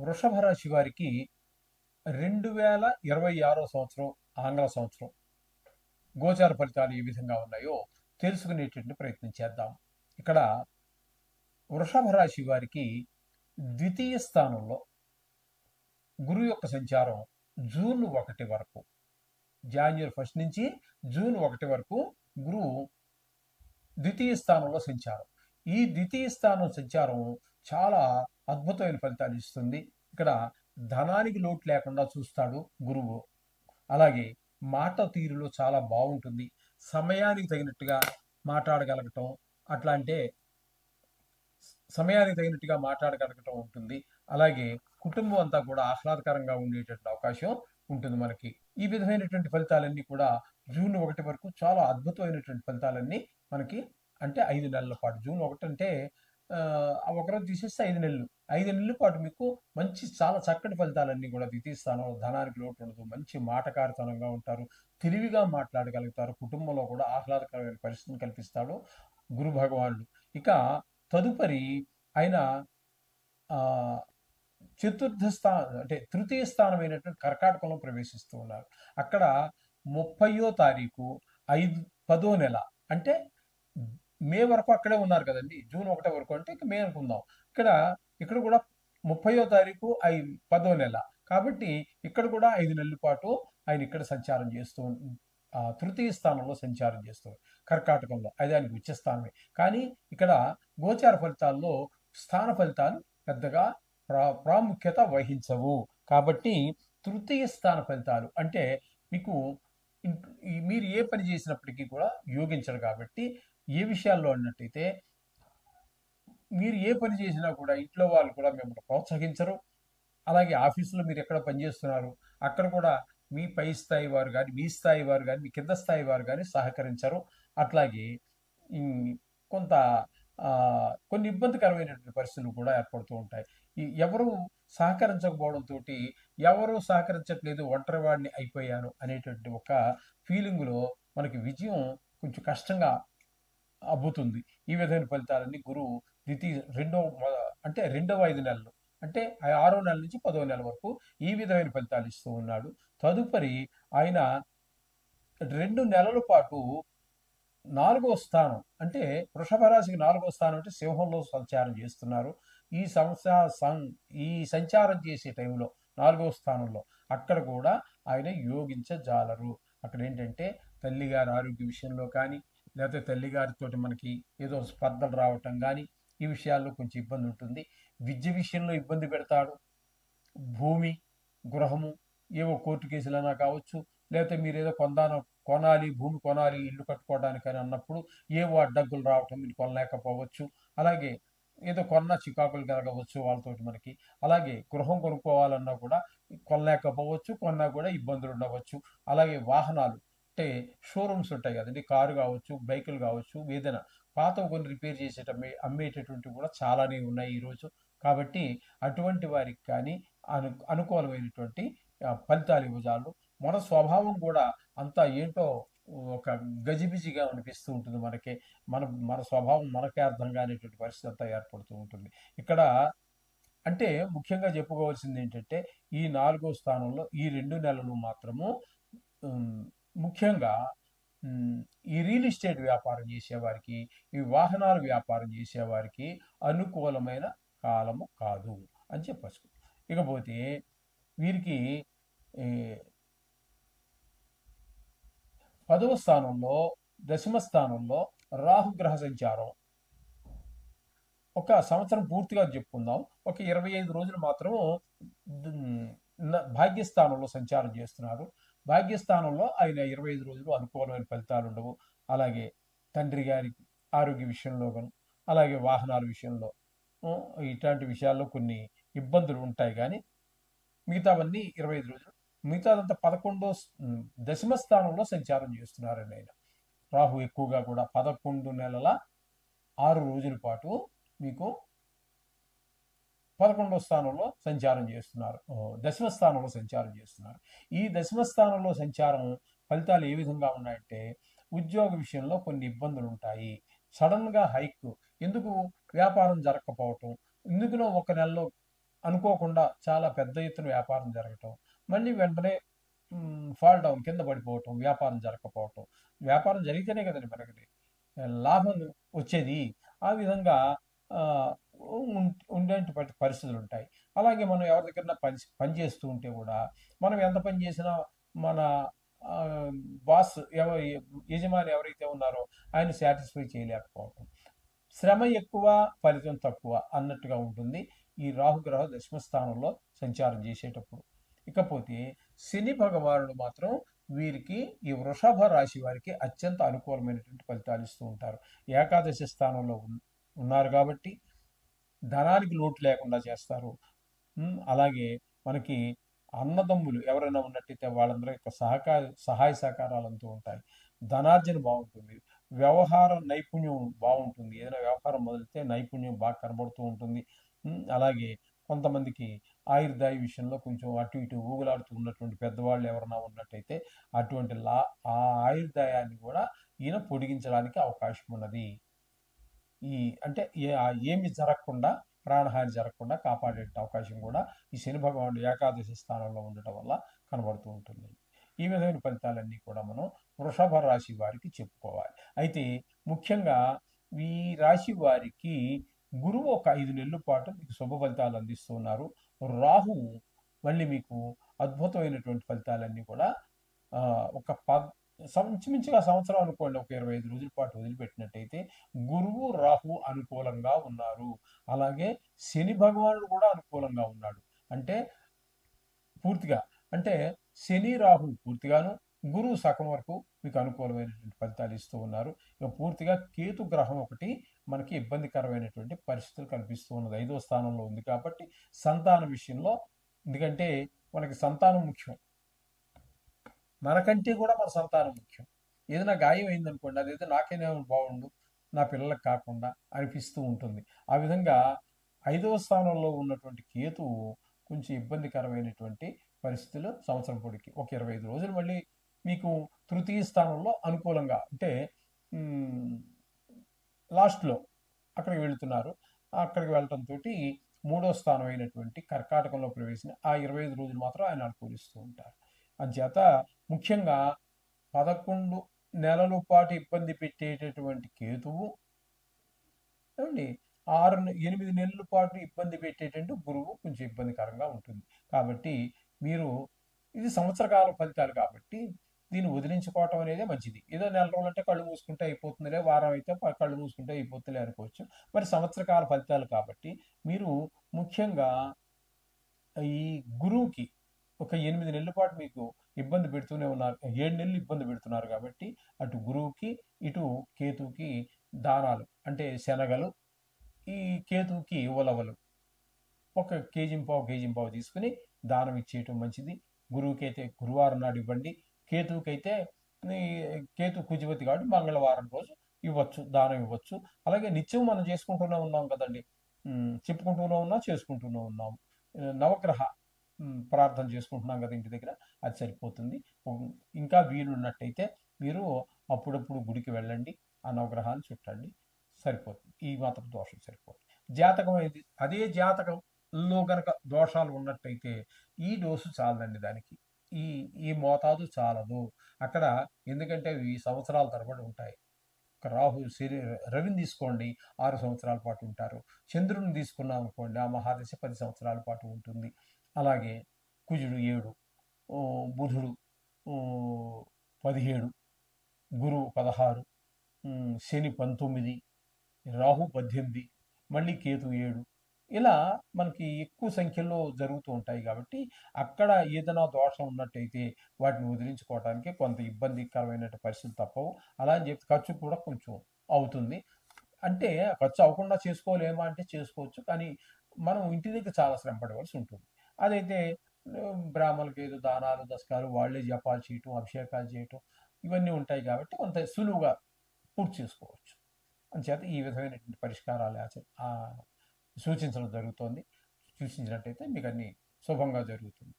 వృషభ రాశి వారికి రెండు వేల ఇరవై ఆరో సంవత్సరం ఆంగ్ల సంవత్సరం గోచార ఫలితాలు ఏ విధంగా ఉన్నాయో తెలుసుకునేటువంటి ప్రయత్నం చేద్దాం. ఇక్కడ వృషభ రాశి వారికి ద్వితీయ స్థానంలో గురువు యొక్క సంచారం జూన్ ఒకటి వరకు జాన్యువరి ఫస్ట్ నుంచి జూన్ ఒకటి వరకు గురువు ద్వితీయ స్థానంలో సంచారం. ఈ ద్వితీయ స్థానం సంచారం చాలా అద్భుతమైన ఫలితాలు ఇస్తుంది. ఇక్కడ ధనానికి లోటు లేకుండా చూస్తాడు గురువు. అలాగే మాట తీరులో చాలా బాగుంటుంది. సమయానికి తగినట్టుగా మాట్లాడగలగటం అట్లా అంటే సమయానికి తగినట్టుగా మాట్లాడగలగటం ఉంటుంది. అలాగే కుటుంబం అంతా కూడా ఆహ్లాదకరంగా ఉండేటటువంటి అవకాశం ఉంటుంది మనకి. ఈ విధమైనటువంటి ఫలితాలన్నీ కూడా జూన్ ఒకటి వరకు చాలా అద్భుతమైనటువంటి ఫలితాలన్నీ మనకి అంటే ఐదు నెలల పాటు. జూన్ ఒకటి అంటే ఆ ఒకరోజు తీసేస్తే ఐదు నెలలు. ఐదు నెలల పాటు మీకు మంచి చాలా చక్కటి ఫలితాలన్నీ కూడా ద్వితీయ స్థానంలో ధనానికి లోటు ఉండదు. మంచి మాటకారితనంగా ఉంటారు. తెలివిగా మాట్లాడగలుగుతారు. కుటుంబంలో కూడా ఆహ్లాదకరమైన పరిస్థితిని కల్పిస్తాడు గురు భగవానుడు. ఇక తదుపరి ఆయన చతుర్థ స్థానం అంటే తృతీయ స్థానమైనటువంటి కర్కాటకంలో ప్రవేశిస్తూ ఉన్నారు. అక్కడ ముప్పయో తారీఖు ఐదు పదో నెల. అంటే మే వరకు అక్కడే ఉన్నారు కదండి. జూన్ ఒకటో వరకు అంటే ఇక మే అనుకుందాం. ఇక్కడ ఇక్కడ కూడా ముప్పయో తారీఖు ఐ పదో నెల. కాబట్టి ఇక్కడ కూడా ఐదు నెలల పాటు ఆయన ఇక్కడ సంచారం చేస్తూ తృతీయ స్థానంలో సంచారం చేస్తూ కర్కాటకంలో అది ఆయనకు ఉచ్చ స్థానమే. కానీ ఇక్కడ గోచార ఫలితాల్లో స్థాన ఫలితాలు పెద్దగా ప్రా ప్రాముఖ్యత వహించవు. కాబట్టి తృతీయ స్థాన ఫలితాలు అంటే మీకు మీరు ఏ పని చేసినప్పటికీ కూడా యోగించరు కాబట్టి ఏ విషయాల్లో అన్నట్టయితే మీరు ఏ పని చేసినా కూడా ఇంట్లో వాళ్ళు కూడా మిమ్మల్ని ప్రోత్సహించరు. అలాగే ఆఫీసులో మీరు ఎక్కడ పనిచేస్తున్నారు అక్కడ కూడా మీ పై స్థాయి వారు కానీ మీ స్థాయి వారు కానీ మీ కింద స్థాయి వారు కానీ సహకరించరు. అట్లాగే కొంత కొన్ని ఇబ్బందికరమైనటువంటి పరిస్థితులు కూడా ఏర్పడుతూ ఉంటాయి. ఎవరు సహకరించకపోవడంతో ఎవరు సహకరించట్లేదు ఒంటరి వాడిని అయిపోయాను అనేటువంటి ఒక ఫీలింగ్లో మనకి విజయం కొంచెం కష్టంగా అబ్బుతుంది. ఈ విధమైన ఫలితాలన్నీ గురువు ద్వితీయ రెండవ అంటే రెండవ ఐదు నెలలు అంటే ఆరో నెల నుంచి పదో నెల వరకు ఈ విధమైన ఫలితాలు ఇస్తూ ఉన్నాడు. తదుపరి ఆయన రెండు నెలల పాటు నాలుగో స్థానం అంటే వృషభ రాశికి నాలుగో స్థానం అంటే సింహంలో సంచారం చేస్తున్నారు. ఈ సంస్థ ఈ సంచారం చేసే టైంలో నాలుగో స్థానంలో అక్కడ కూడా ఆయన యోగించజాలరు అక్కడ ఏంటంటే తల్లిగారి ఆరోగ్య విషయంలో కానీ లేకపోతే తల్లిగారితో మనకి ఏదో స్పర్ధలు రావటం కానీ ఈ విషయాల్లో కొంచెం ఇబ్బంది ఉంటుంది. విద్య విషయంలో ఇబ్బంది పెడతాడు. భూమి గృహము ఏవో కోర్టు కేసులైనా కావచ్చు లేకపోతే మీరు ఏదో కొందాన కొనాలి భూమి కొనాలి ఇల్లు కట్టుకోవడానికని అన్నప్పుడు ఏవో అడ్డంకులు రావటం మీరు కొనలేకపోవచ్చు. అలాగే ఏదో కొన్న చికాకులు కలగవచ్చు వాళ్ళతోటి మనకి. అలాగే గృహం కొనుక్కోవాలన్నా కూడా కొనలేకపోవచ్చు కొన్నా కూడా ఇబ్బందులు ఉండవచ్చు. అలాగే వాహనాలు అంటే షోరూమ్స్ ఉంటాయి కదండి. కారు కావచ్చు బైకులు కావచ్చు ఏదైనా. పాత కొన్ని రిపేర్ చేసేట అమ్మేటటువంటివి కూడా చాలానే ఉన్నాయి ఈరోజు కాబట్టి అటువంటి వారికి కానీ అను అనుకూలమైనటువంటి ఫలితాలు ఇవ్వజాలు మన స్వభావం కూడా అంతా ఏంటో ఒక గజిబిజిగా అనిపిస్తూ ఉంటుంది మనకి. మన మన స్వభావం మనకే అర్థం కానిటువంటి పరిస్థితి అంతా ఏర్పడుతూ ఉంటుంది. ఇక్కడ అంటే ముఖ్యంగా చెప్పుకోవాల్సింది ఏంటంటే ఈ నాలుగో స్థానంలో ఈ రెండు నెలలు మాత్రము ముఖ్యంగా ఈ రియల్ ఎస్టేట్ వ్యాపారం చేసేవారికి ఈ వాహనాల వ్యాపారం చేసేవారికి అనుకూలమైన కాలము కాదు అని చెప్పచ్చు. ఇకపోతే వీరికి పదవ స్థానంలో దశమ స్థానంలో రాహుగ్రహ సంచారం ఒక సంవత్సరం పూర్తిగా చెప్పుకుందాం. ఒక ఇరవై ఐదు రోజులు మాత్రం భాగ్యస్థానంలో సంచారం చేస్తున్నారు. భాగ్యస్థానంలో ఆయన ఇరవై ఐదు రోజులు అనుకూలమైన ఫలితాలు ఉండవు. అలాగే తండ్రి గారి ఆరోగ్య విషయంలో అలాగే వాహనాల విషయంలో ఇట్లాంటి విషయాల్లో కొన్ని ఇబ్బందులు ఉంటాయి. కానీ మిగతావన్నీ ఇరవై ఐదు రోజులు మిగతాదంతా పదకొండో దశమ స్థానంలో సంచారం చేస్తున్నారండి ఆయన. రాహు ఎక్కువగా కూడా పదకొండు నెలల ఆరు రోజుల పాటు మీకు పదకొండవ స్థానంలో సంచారం చేస్తున్నారు. దశమ స్థానంలో సంచారం చేస్తున్నారు. ఈ దశమ స్థానంలో సంచారం ఫలితాలు ఏ విధంగా ఉన్నాయంటే ఉద్యోగ విషయంలో కొన్ని ఇబ్బందులు ఉంటాయి. సడన్గా హైక్ ఎందుకు వ్యాపారం జరగకపోవటం ఎందుకునో ఒక నెలలో అనుకోకుండా చాలా పెద్ద ఎత్తున వ్యాపారం జరగటం మళ్ళీ వెంటనే ఫాల్ డౌన్ కింద పడిపోవటం వ్యాపారం జరగకపోవటం వ్యాపారం జరిగితేనే కదండి మనకి లాభం వచ్చేది. ఆ విధంగా ఉండేటువంటి పరిస్థితులు ఉంటాయి అలాగే మనం ఎవరి దగ్గర పని పని చేస్తూ ఉంటే కూడా మనం ఎంత పని చేసినా మన బాస్ ఎవ యజమాని ఎవరైతే ఉన్నారో ఆయన సాటిస్ఫై చేయలేకపోవటం. శ్రమ ఎక్కువ ఫలితం తక్కువ అన్నట్టుగా ఉంటుంది. ఈ రాహుగ్రహ దశమ స్థానంలో సంచారం చేసేటప్పుడు. ఇకపోతే శని భగవానుడు మాత్రం వీరికి ఈ వృషభ రాశి వారికి అత్యంత అనుకూలమైనటువంటి ఫలితాలు ఇస్తూ ఉంటారు. ఏకాదశి స్థానంలో ఉన్- ఉన్నారు కాబట్టి ధనానికి లోటు లేకుండా చేస్తారు. అలాగే మనకి అన్నదమ్ములు ఎవరైనా ఉన్నట్టయితే వాళ్ళందరూ యొక్క సహకార సహాయ సహకారాలు అంతూ ఉంటాయి. ధనార్జన బాగుంటుంది. వ్యవహార నైపుణ్యం బాగుంటుంది. ఏదైనా వ్యవహారం మొదలైతే నైపుణ్యం బాగా కనబడుతూ ఉంటుంది. అలాగే కొంతమందికి ఆయుర్దాయ విషయంలో కొంచెం అటు ఇటు ఊగులాడుతూ ఉన్నటువంటి పెద్దవాళ్ళు ఎవరైనా ఉన్నట్టయితే అటువంటి లా ఆ ఆయుర్దాయాన్ని కూడా ఈయన పొడిగించడానికి అవకాశం ఉన్నది. ఈ అంటే ఏమి జరగకుండా ప్రాణహాని జరగకుండా కాపాడే అవకాశం కూడా ఈ శని భగవానుడు ఏకాదశి స్థానంలో ఉండటం వల్ల కనబడుతూ ఉంటుంది. ఈ విధమైన ఫలితాలన్నీ కూడా మనం వృషభ రాశి వారికి చెప్పుకోవాలి. అయితే ముఖ్యంగా ఈ రాశి వారికి గురువు ఒక ఐదు నెలల పాటు మీకు శుభ ఫలితాలు అందిస్తున్నారు రాహు మళ్ళీ మీకు అద్భుతమైనటువంటి ఫలితాలన్నీ కూడా ఒక ప ఇంచుమించుగా సంవత్సరం అనుకోండి ఒక ఇరవై ఐదు రోజుల పాటు వదిలిపెట్టినట్టయితే గురువు రాహు అనుకూలంగా ఉన్నారు. అలాగే శని భగవానుడు కూడా అనుకూలంగా ఉన్నాడు. అంటే పూర్తిగా అంటే శని రాహు పూర్తిగాను గురువు సగం వరకు మీకు అనుకూలమైనటువంటి ఫలితాలు ఇస్తూ ఉన్నారు. ఇక పూర్తిగా కేతు గ్రహం ఒకటి మనకి ఇబ్బందికరమైనటువంటి పరిస్థితులు కనిపిస్తూ ఉన్నది. ఐదో స్థానంలో ఉంది కాబట్టి సంతానం విషయంలో ఎందుకంటే మనకి సంతానం ముఖ్యం. మనకంటే కూడా మన సంతానం ముఖ్యం. ఏదైనా గాయం అయిందనుకోండి అదైతే నాకైనా బాగుండు నా పిల్లలకు కాకుండా అనిపిస్తూ ఉంటుంది. ఆ విధంగా ఐదవ స్థానంలో ఉన్నటువంటి కేతువు కొంచెం ఇబ్బందికరమైనటువంటి పరిస్థితులు సంవత్సరం పొడికి ఒక ఇరవై ఐదు రోజులు మళ్ళీ మీకు తృతీయ స్థానంలో అనుకూలంగా అంటే లాస్ట్లో అక్కడికి వెళుతున్నారు. అక్కడికి వెళ్ళటంతో మూడో స్థానం అయినటువంటి కర్కాటకంలో ప్రవేశించిన ఆ ఇరవై ఐదు రోజులు మాత్రం ఆయన అనుకూలిస్తూ ఉంటారు. అంచేత ముఖ్యంగా పదకొండు నెలల పాటు ఇబ్బంది పెట్టేటటువంటి కేతువు ఏమండి? ఆరు ఎనిమిది నెలల పాటు ఇబ్బంది పెట్టేటట్టు గురువు కొంచెం ఇబ్బందికరంగా ఉంటుంది. కాబట్టి మీరు ఇది సంవత్సరకాల ఫలితాలు కాబట్టి దీన్ని వదిలించుకోవటం అనేది మంచిది. ఏదో నెల రోజులు అంటే కళ్ళు మూసుకుంటే అయిపోతుందిలే వారం అయితే కళ్ళు మూసుకుంటే అయిపోతుందిలే అనుకోవచ్చు. మరి సంవత్సర కాల ఫలితాలు కాబట్టి మీరు ముఖ్యంగా ఈ గురువుకి ఒక ఎనిమిది నెలల పాటు మీకు ఇబ్బంది పెడుతూనే ఉన్నారు. ఏడు నెలలు ఇబ్బంది పెడుతున్నారు కాబట్టి అటు గురువుకి ఇటు కేతువుకి దానాలు అంటే శనగలు ఈ కేతువుకి ఉలవలు. ఒక కేజీ పావు కేజీ పావు తీసుకుని దానం ఇచ్చేయటం మంచిది. గురువుకి అయితే గురువారం నాడు ఇవ్వండి. కేతువుకి అయితే కేతు కుజివతి కాబట్టి మంగళవారం రోజు ఇవ్వచ్చు దానం ఇవ్వచ్చు. అలాగే నిత్యం మనం చేసుకుంటూనే ఉన్నాం కదండి. చెప్పుకుంటూనే ఉన్నాం చేసుకుంటూనే ఉన్నాం. నవగ్రహ ప్రార్థన చేసుకుంటున్నాం కదా ఇంటి దగ్గర అది సరిపోతుంది. ఇంకా వీలున్నట్టయితే మీరు అప్పుడప్పుడు గుడికి వెళ్ళండి ఆ నవగ్రహాన్ని చుట్టండి సరిపోతుంది. ఈ మాత్రం దోషం సరిపోతుంది జాతకం అనేది అదే జాతకంలో కనుక దోషాలు ఉన్నట్టయితే ఈ డోసు చాలదండి దానికి. ఈ ఈ మోతాదు చాలదు. అక్కడ ఎందుకంటే అవి సంవత్సరాల తరబడి ఉంటాయి. రాహు శని రవిని తీసుకోండి ఆరు సంవత్సరాల పాటు ఉంటారు. చంద్రుని తీసుకున్నాం అనుకోండి ఆ మహాదశ పది సంవత్సరాల పాటు ఉంటుంది. అలాగే కుజుడు ఏడు బుధుడు పదిహేడు గురువు పదహారు శని పంతొమ్మిది రాహు పద్దెనిమిది మళ్ళీ కేతు ఏడు. ఇలా మనకి ఎక్కువ సంఖ్యలో జరుగుతూ ఉంటాయి కాబట్టి అక్కడ ఏదైనా దోషం ఉన్నట్టయితే వాటిని వదిలించుకోవడానికి కొంత ఇబ్బందికరమైన పరిస్థితులు తప్పవు. అలా అని చెప్పి ఖర్చు కూడా కొంచెం అవుతుంది. అంటే ఖర్చు అవ్వకుండా చేసుకోలేమా అంటే చేసుకోవచ్చు. కానీ మనం ఇంటి దగ్గర చాలా శ్రమ పడవలసి ఉంటుంది. అదైతే ఆ, బ్రాహ్మణులకి ఏదో దానాలు దశకాలు వాళ్ళే జపాలు చేయటం అభిషేకాలు చేయటం ఇవన్నీ ఉంటాయి కాబట్టి కొంత సులువుగా పూర్తి చేసుకోవచ్చు. అంచేత ఈ విధమైనటువంటి పరిష్కారాలు ఆచ- సూచించడం జరుగుతోంది. సూచించినట్టయితే మీకు అన్నీ శుభంగా జరుగుతుంది.